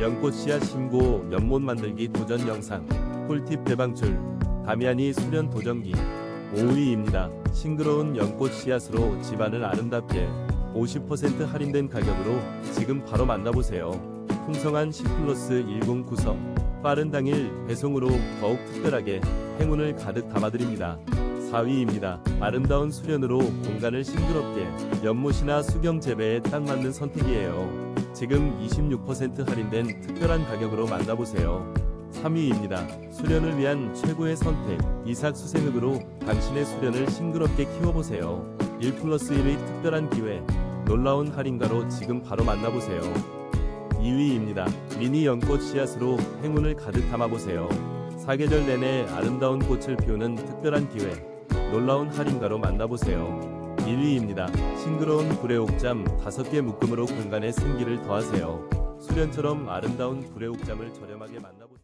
연꽃 씨앗 신고 연못 만들기 도전 영상 꿀팁 대방출 다미안이 수련 도전기 5위입니다. 싱그러운 연꽃 씨앗으로 집안을 아름답게 50% 할인된 가격으로 지금 바로 만나보세요. 풍성한 10 플러스 10 구성 빠른 당일 배송으로 더욱 특별하게 행운을 가득 담아드립니다. 4위입니다. 아름다운 수련으로 공간을 싱그럽게 연못이나 수경 재배에 딱 맞는 선택이에요. 지금 26% 할인된 특별한 가격으로 만나보세요. 3위입니다. 수련을 위한 최고의 선택 이삭 수생흙으로 당신의 수련을 싱그럽게 키워보세요. 1 플러스 1의 특별한 기회 놀라운 할인가로 지금 바로 만나보세요. 2위입니다. 미니 연꽃 씨앗으로 행운을 가득 담아보세요. 사계절 내내 아름다운 꽃을 피우는 특별한 기회 놀라운 할인가로 만나보세요. 1위입니다. 싱그러운 불의 옥잠 5개 묶음으로 공간에 생기를 더하세요. 수련처럼 아름다운 불의 옥잠을 저렴하게 만나보세요.